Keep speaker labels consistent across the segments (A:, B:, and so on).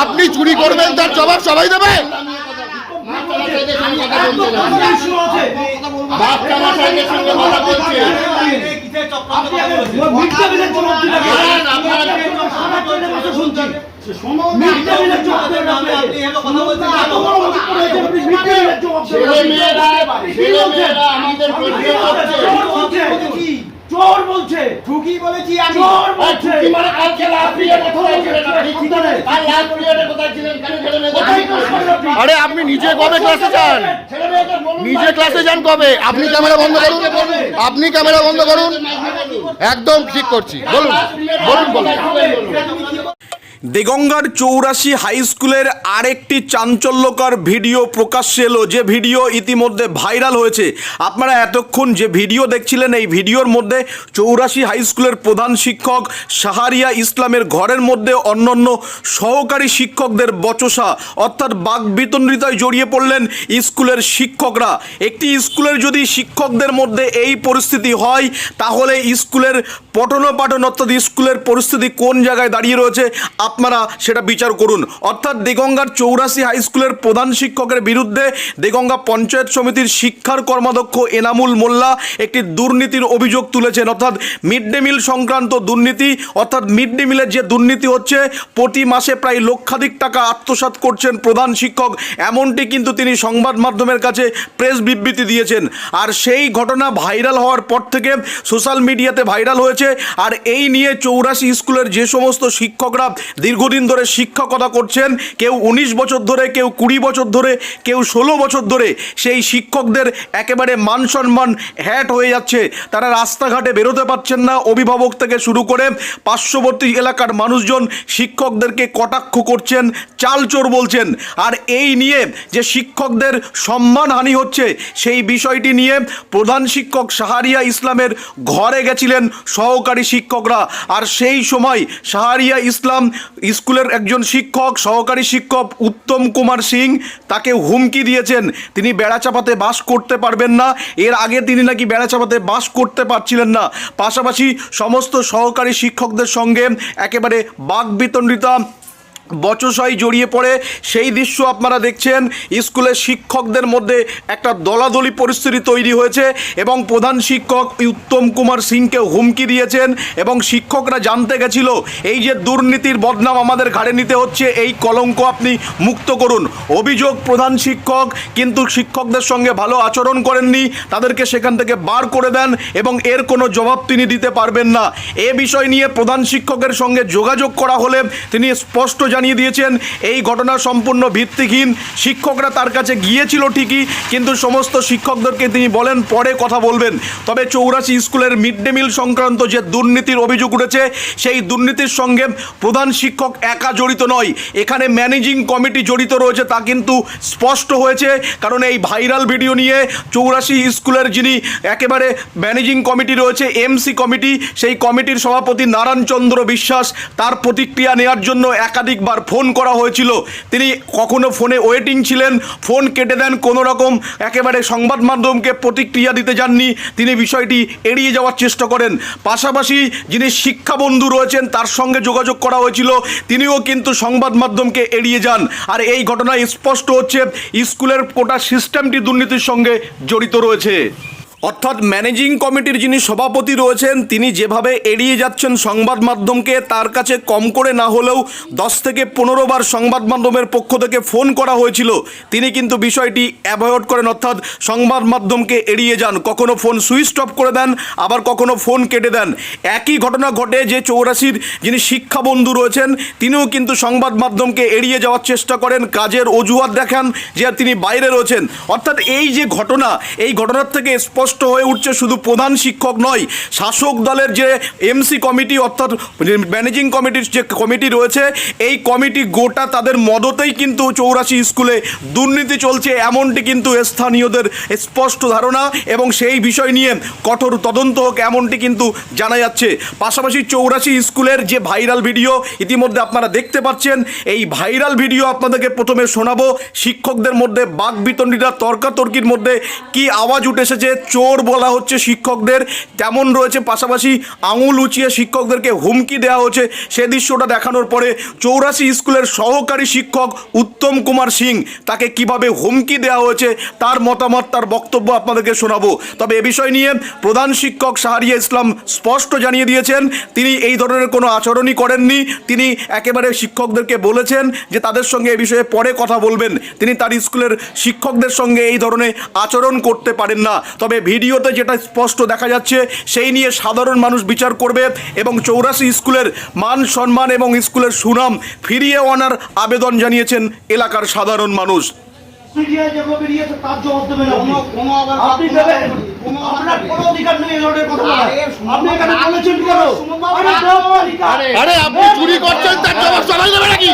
A: আপনি
B: চুরি করবেন তার জবাব সবাই দেবে?
C: আপনারা
D: সারা চোর বলছে।
A: ঠুকি বলেছি আমি
D: চোর বলছে
C: মানে কালকে লাস্ট কোথায় ছিলেন? আর কোথায় ছিলেন? কেন ছেলে
D: আপনি?
B: আরে আপনি নিজে কবে ক্লাসে যান? নিজে ক্লাসে যান কবে? আপনি ক্যামেরা বন্ধ করুন। আপনি ক্যামেরা বন্ধ করুন। একদম ঠিক করছি। বলুন। বলুন বলুন।
E: দেগঙ্গার চৌরাশি হাই স্কুলের আরেকটি চাঞ্চল্যকর ভিডিও প্রকাশ্যে এলো। যে ভিডিও ইতিমধ্যে ভাইরাল হয়েছে। আপনারা এতক্ষণ যে ভিডিও দেখছিলেন, এই ভিডিওর মধ্যে চৌরাশি হাই স্কুলের প্রধান শিক্ষক সাহারিয়া ইসলামের ঘরের মধ্যে অন্যান্য সহকারী শিক্ষকদের বচসা, অর্থাৎ বাক বিতন্ডিতায় জড়িয়ে পড়লেন স্কুলের শিক্ষকরা। একটি স্কুলের যদি শিক্ষকদের মধ্যে এই পরিস্থিতি হয়, তাহলে স্কুলের পঠন পাঠন অর্থাৎ স্কুলের পরিস্থিতি কোন জায়গায় দাঁড়িয়ে রয়েছে আপনারা সেটা বিচার করুন। অর্থাৎ দেগঙ্গার চৌরাশি হাই স্কুলের প্রধান শিক্ষকের বিরুদ্ধে দেগঙ্গা পঞ্চায়েত সমিতির শিক্ষার কর্মাধ্যক্ষ এনামুল মোল্লা একটি দুর্নীতির অভিযোগ তুলেছেন। অর্থাৎ মিড ডে মিল সংক্রান্ত দুর্নীতি, অর্থাৎ মিড ডে মিলের যে দুর্নীতি হচ্ছে, প্রতি মাসে প্রায় লক্ষাধিক টাকা আত্মসাৎ করছেন প্রধান শিক্ষক। এমনটি কিন্তু তিনি সংবাদ মাধ্যমের কাছে প্রেস বিবৃতি দিয়েছেন। আর সেই ঘটনা ভাইরাল হওয়ার পর থেকে সোশ্যাল মিডিয়াতে ভাইরাল হয়েছে। আর এই নিয়ে চৌরাশি স্কুলের যে সমস্ত শিক্ষকরা দীর্ঘদিন ধরে শিক্ষকতা করছেন, কেউ উনিশ বছর ধরে, কেউ কুড়ি বছর ধরে, কেউ ষোলো বছর ধরে সেই শিক্ষকদের একেবারে মান সম্মান হ্যাট হয়ে যাচ্ছে। তারা রাস্তাঘাটে বেরোতে পারছেন না অভিভাবক থেকে শুরু করে পার্শ্ববর্তী এলাকার মানুষজন শিক্ষকদেরকে কটাক্ষ করছেন, চালচোর বলছেন। আর এই নিয়ে যে শিক্ষকদের সম্মানহানি হচ্ছে, সেই বিষয়টি নিয়ে প্রধান শিক্ষক সাহারিয়া ইসলামের ঘরে গেছিলেন সহকারী শিক্ষকরা। আর সেই সময় সাহারিয়া ইসলাম স্কুলের একজন শিক্ষক, সহকারী শিক্ষক উত্তম কুমার সিং তাকে হুমকি দিয়েছেন। তিনি বেড়াচাপাতে বাস করতে পারবেন না। এর আগে তিনি নাকি বেড়াচাপাতে বাস করতে পারছিলেন না। পাশাপাশি সমস্ত সহকারী শিক্ষকদের সঙ্গে একেবারে বাকবিতণ্ডিতা বচসায় জড়িয়ে পড়ে, সেই দৃশ্য আপনারা দেখছেন। স্কুলের শিক্ষকদের মধ্যে একটা দলাদলি পরিস্থিতি তৈরি হয়েছে এবং প্রধান শিক্ষক উত্তম কুমার সিংকে হুমকি দিয়েছেন এবং শিক্ষকরা জানতে গেছিল, এই যে দুর্নীতির বদনাম আমাদের ঘাড়ে নিতে হচ্ছে, এই কলঙ্ক আপনি মুক্ত করুন। অভিযোগ প্রধান শিক্ষক, কিন্তু শিক্ষকদের সঙ্গে ভালো আচরণ করেননি, তাদেরকে সেখান থেকে বার করে দেন এবং এর কোনো জবাব তিনি দিতে পারবেন না। এ বিষয় নিয়ে প্রধান শিক্ষকের সঙ্গে যোগাযোগ করা হলে তিনি স্পষ্ট জানিয়ে দিয়েছেন, এই ঘটনা সম্পূর্ণ ভিত্তিহীন। শিক্ষকরা তার কাছে গিয়েছিল ঠিকই, কিন্তু সমস্ত শিক্ষকদেরকে তিনি বলেন, পরে কথা বলবেন। তবে চৌরাশি স্কুলের মিড ডে মিল সংক্রান্ত যে দুর্নীতির অভিযোগ উঠেছে, সেই দুর্নীতির সঙ্গে প্রধান শিক্ষক একা জড়িত নয়। এখানে ম্যানেজিং কমিটি জড়িত রয়েছে তা কিন্তু স্পষ্ট হয়েছে, কারণ এই ভাইরাল ভিডিও নিয়ে চৌরাশি স্কুলের যিনি একেবারে ম্যানেজিং কমিটি রয়েছে, এমসি কমিটি, সেই কমিটির সভাপতি নারায়ণ চন্দ্র বিশ্বাস তার প্রতিক্রিয়া নেওয়ার জন্য একাধিকবার ফোন করা হয়েছিল। তিনি কখনো ফোনে ওয়েটিং ছিলেন, ফোন কেটে দেন কোনো রকম একেবারে সংবাদ মাধ্যমকে প্রতিক্রিয়া দিতে যাননি। তিনি বিষয়টি এড়িয়ে যাওয়ার চেষ্টা করেন। পাশাপাশি যিনি শিক্ষাবন্ধু রয়েছেন, তার সঙ্গে যোগাযোগ করা হয়েছিল। তিনিও কিন্তু সংবাদ মাধ্যমকে এড়িয়ে যান। আর এই ঘটনায় স্পষ্ট হচ্ছে, স্কুলের কোটা সিস্টেমটি দুর্নীতির সঙ্গে জড়িত রয়েছে। অর্থাৎ ম্যানেজিং কমিটির যিনি সভাপতি রয়েছেন, তিনি যেভাবে এড়িয়ে যাচ্ছেন সংবাদ মাধ্যমকে, তার কাছে কম করে না হলেও দশ থেকে পনেরো বার সংবাদ মাধ্যমের পক্ষ থেকে ফোন করা হয়েছিল। তিনি কিন্তু বিষয়টি অ্যাভয়েড করেন, অর্থাৎ সংবাদ মাধ্যমকে এড়িয়ে যান। কখনো ফোন সুইচ অফ করে দেন, আবার কখনো ফোন কেটে দেন। একই ঘটনা ঘটে যে চৌরাশির যিনি শিক্ষাবন্ধু রয়েছেন, তিনিও কিন্তু সংবাদ মাধ্যমকে এড়িয়ে যাওয়ার চেষ্টা করেন, কাজের অজুহাত দেখান যে তিনি বাইরে রয়েছেন। অর্থাৎ এই যে ঘটনা, এই ঘটনার থেকে স্পষ্ট স্পষ্ট হয়ে উঠছে, শুধু প্রধান শিক্ষক নয়, শাসক দলের যে এমসি কমিটি অর্থাৎ ম্যানেজিং কমিটির যে কমিটি রয়েছে, এই কমিটি গোটা তাদের মদতেই কিন্তু চৌরাশি স্কুলে দুর্নীতি চলছে, এমনটি কিন্তু স্থানীয়দের স্পষ্ট ধারণা এবং সেই বিষয় নিয়ে কঠোর তদন্ত হোক, এমনটি কিন্তু জানা যাচ্ছে। পাশাপাশি চৌরাশি স্কুলের যে ভাইরাল ভিডিও ইতিমধ্যে আপনারা দেখতে পাচ্ছেন, এই ভাইরাল ভিডিও আপনাদেরকে প্রথমে শোনাবো। শিক্ষকদের মধ্যে বাক বিতণ্ডিতা তর্কাতর্কির মধ্যে কি আওয়াজ উঠে এসেছে? চোর বলা হচ্ছে শিক্ষকদের। তেমন রয়েছে পাশাপাশি আঙুল উঁচিয়ে শিক্ষকদেরকে হুমকি দেওয়া হচ্ছে। সে দৃশ্যটা দেখানোর পরে চৌরাশি স্কুলের সহকারী শিক্ষক উত্তম কুমার সিং তাকে কীভাবে হুমকি দেওয়া হয়েছে তার মতামত, তার বক্তব্য আপনাদেরকে শোনাবো। তবে এ বিষয় নিয়ে প্রধান শিক্ষক শাহরিয়া ইসলাম স্পষ্ট জানিয়ে দিয়েছেন, তিনি এই ধরনের কোনো আচরণই করেননি। তিনি একেবারে শিক্ষকদেরকে বলেছেন যে তাদের সঙ্গে এই বিষয়ে পরে কথা বলবেন। তিনি তার স্কুলের শিক্ষকদের সঙ্গে এই ধরনের আচরণ করতে পারেন না। তবে ভিডিওতে যেটা স্পষ্ট দেখা যাচ্ছে সেই নিয়ে সাধারণ মানুষ বিচার করবে এবং চৌরাশি স্কুলের মান সম্মান এবং স্কুলের সুনাম ফিরিয়ে আনার আবেদন জানিয়েছেন এলাকার সাধারণ মানুষ।
A: আরে,
D: আপনি। আরে
B: চুরি করছেন তার জবাব সবাই দেবে নাকি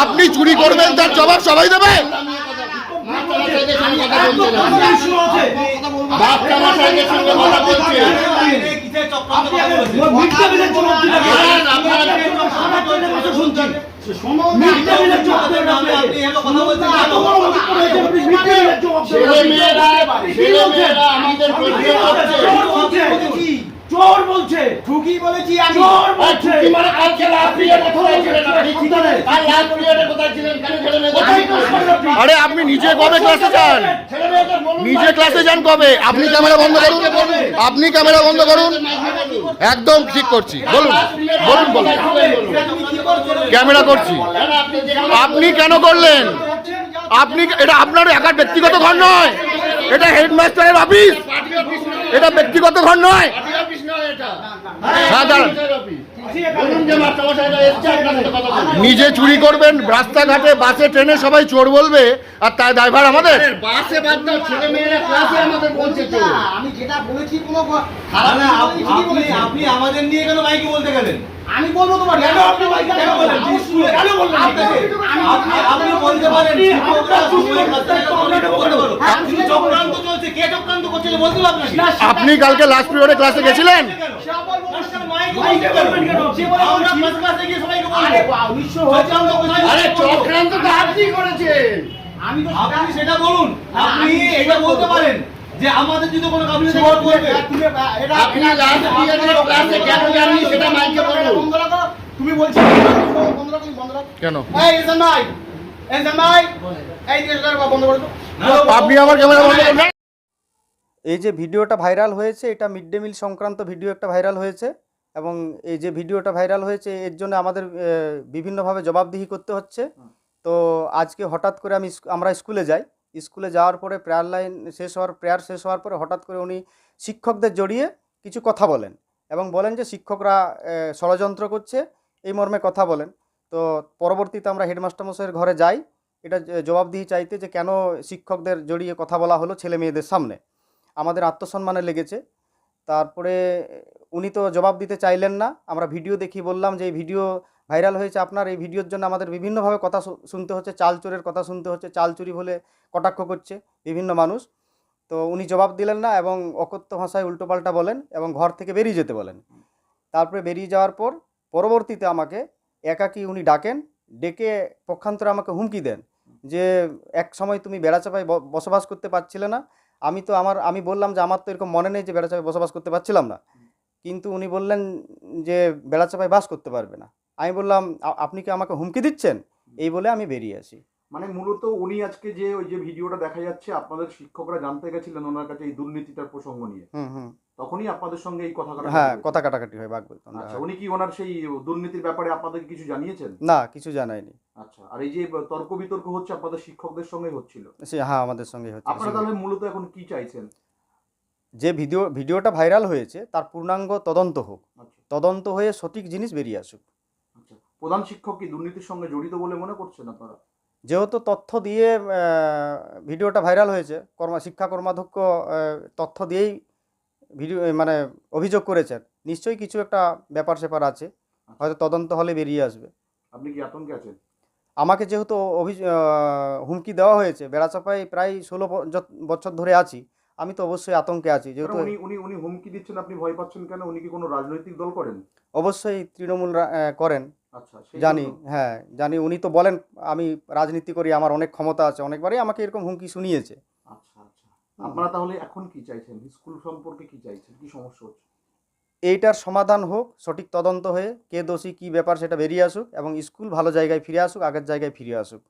B: আপনি চুরি করবেন তার জবাব সবাই দেবে।
C: আমাদের প্রশ্ন করছে
D: চোর বলছে। চোর
A: ঠুকি বলেছি আমি
C: আর
D: বলছে?
C: মানে কালকে লাস্ট পিরিয়ডে কোথায় ছিলেন? আপনি? আর লাস্ট পিরিয়ডে কোথায় ছিলেন? কেন
D: কোথায়
C: করেন?
D: করেন আপনি?
B: আরে আপনি নিজে কবে ক্লাসে যান? নিজে ক্লাসে যান কবে? আপনি ক্যামেরা বন্ধ করুন। আপনি ক্যামেরা বন্ধ করুন। একদম ঠিক করছি। বলুন। বলুন বলুন। ক্যামেরা করছি।
C: আপনি
B: কেন করলেন? আপনি এটা আপনার একার ব্যক্তিগত ঘর নয়। এটা হেডমাস্টারের অফিস এটা ব্যক্তিগত ঘর নয়। হ্যাঁ। নিজে চুরি করবেন রাস্তাঘাটে বাসে ট্রেনে সবাই চোর বলবে আর তাই ড্রাইভার আমাদের?
C: বাসে বাদ দাও ছেলে মেয়েরা ক্লাসে আমাদের বলছে তো
A: আমি যেটা বলেছি কোনো
F: আপনি আমাদের নিয়ে কেন বাইকে বলতে গেলেন?
A: আমি বলব তোমার
D: কেন আপনি মাইকে কেন?
A: আমি স্কুলে-
D: কেন বললেন
A: আপনাকে-
D: আমি-
F: আপনি আপনি বলতে পারেন
A: হ্যাঁ,
F: চক্রান্ত চলছে কে চক্রান্ত করছে বলতে হবে আপনাকে
D: না,
B: আপনি কালকে লাস্ট পিরিয়ডে ক্লাসে গেছিলেন?
A: আরে
F: চক্রান্ত কোথায়
C: আরে চক্রান্ত তো আপনি করেছেন।
A: আমি তো
F: আপনি সেটা বলুন। আপনি এটা বলতে পারেন যে আমাদের যদি কোনো
A: বলবে এটা-
C: আপনি লাস্ট পিরিয়ডে ক্লাসে কেন যাননি সেটা মাইকে বলুন
A: বন্ধ রাখো। তুমি বলছো বন্ধ রাখো, বন্ধ রাখো।
B: কেন?
A: এই ভাই, ভাই, এই বন্ধ করে দাও।
B: আপনি আমার ক্যামেরা বন্ধ করবেন।
G: এই যে ভিডিওটা ভাইরাল হয়েছে এটা মিড ডে মিল সংক্রান্ত ভিডিও একটা ভাইরাল হয়েছে এবং এই যে ভিডিওটা ভাইরাল হয়েছে এর জন্য আমাদের বিভিন্নভাবে জবাবদিহি করতে হচ্ছে। তো আজকে হঠাৎ করে আমি আমরা স্কুলে যাই। স্কুলে যাওয়ার পরে প্রেয়ার লাইন শেষ হওয়ার প্রেয়ার শেষ হওয়ার পরে হঠাৎ করে উনি শিক্ষকদের জড়িয়ে কিছু কথা বলেন এবং বলেন যে শিক্ষকরা ষড়যন্ত্র করছে এই মর্মে কথা বলেন। তো পরবর্তীতে আমরা হেডমাস্টার মশাইয়ের ঘরে যাই। এটা জ- জবাবদিহি চাইতে যে কেন শিক্ষকদের জড়িয়ে কথা বলা হলো ছেলে মেয়েদের সামনে। আমাদের আত্মসম্মানে লেগেছে। তারপরে উনি তো জবাব দিতে চাইলেন না। আমরা ভিডিও দেখি বললাম যে এই ভিডিও ভাইরাল হয়েছে আপনার। এই ভিডিওর জন্য আমাদের বিভিন্নভাবে কথা শুনতে হচ্ছে। চাল চোরের কথা শুনতে হচ্ছে। চাল চুরি বলে কটাক্ষ করছে বিভিন্ন মানুষ। তো উনি জবাব দিলেন না এবং অকথ্য ভাষায় উল্টোপাল্টা বলেন এবং ঘর থেকে বেরিয়ে যেতে বলেন। তারপরে বেরিয়ে যাওয়ার পর পরবর্তীতে আমাকে একাকী উনি ডাকেন ডেকে পক্ষান্তরে আমাকে হুমকি দেন যে এক সময় তুমি বেড়াচাপায় বসবাস করতে পারছিলে না। আমি তো আমার আমি বললাম যে আমার তো এরকম মনে নেই যে বেড়াচাপায় বসবাস করতে পারছিলাম না। কিন্তু উনি বললেন যে বেড়াচাপায় বাস করতে পারবে না। আমি বললাম আপনি কি আমাকে হুমকি দিচ্ছেন? এই বলে আমি বেরিয়ে আসি।
H: মানে মূলত উনি আজকে যে ওই যে ভিডিওটা দেখা যাচ্ছে আপনাদের শিক্ষকরা জানতে গেছিলেন ওনার কাছে এই দুর্নীতিটার প্রসঙ্গ নিয়ে।
G: হুম হুম।
H: তখনই আপনাদের সঙ্গে এই কথা
G: হ্যাঁ কথা কাটাকাটি হয় বলতাম
H: আচ্ছা উনি কি ওনার সেই দুর্নীতির ব্যাপারে আপনাদেরকে কিছু জানিয়েছেন?
G: না কিছু জানায়নি
H: আচ্ছা আর এই যে তর্ক বিতর্ক হচ্ছে আপনাদের শিক্ষকদের সঙ্গে হচ্ছিল।
G: সে হ্যাঁ আমাদের সঙ্গে হচ্ছে
H: আপনারা তাহলে মূলত এখন কি চাইছেন?
G: যে ভিডিও ভিডিওটা ভাইরাল হয়েছে তার পূর্ণাঙ্গ তদন্ত হোক।
H: আচ্ছা।
G: তদন্ত হয়ে সঠিক জিনিস বেরিয়ে আসুক।
H: আচ্ছা প্রধান শিক্ষক কি দুর্নীতির সঙ্গে জড়িত বলে মনে করছেন আপনারা?
G: যেহেতু তথ্য দিয়ে ভিডিওটা ভাইরাল হয়েছে কর্মা শিক্ষা কর্মাধ্যক্ষ তথ্য দিয়েই ভিডিও মানে অভিযোগ করেছেন। নিশ্চয়ই কিছু একটা ব্যাপার স্যাপার আছে। হয়তো তদন্ত হলে বেরিয়ে আসবে।
H: আপনি কি আতঙ্কে আছেন?
G: আমাকে যেহেতু অভি হুমকি দেওয়া হয়েছে বেড়াচাপায় প্রায় ষোলো বছর ধরে আছি আমি তো অবশ্যই আতঙ্কে আছি। যেহেতু
H: উনি উনি উনি হুমকি দিচ্ছেন আপনি ভয় পাচ্ছেন কেন? উনি কি কোনো রাজনৈতিক দল করেন?
G: অবশ্যই তৃণমূল করেন।
H: আচ্ছা
G: জানি হ্যাঁ জানি। উনি তো বলেন আমি রাজনীতি করি আমার অনেক ক্ষমতা আছে। অনেকবারই আমাকে এরকম হুমকি শুনিয়েছে।
H: আপনারা তাহলে এখন কি চাইছেন? স্কুল সম্পর্কে কি চাইছেন? কি সমস্যা হচ্ছে?
G: এইটার সমাধান হোক, সঠিক তদন্ত হয়ে, কে দোষী, কি ব্যাপার সেটা বেরিয়ে আসুক এবং স্কুল ভালো জায়গায় ফিরে আসুক, আগের জায়গায় ফিরে আসুক।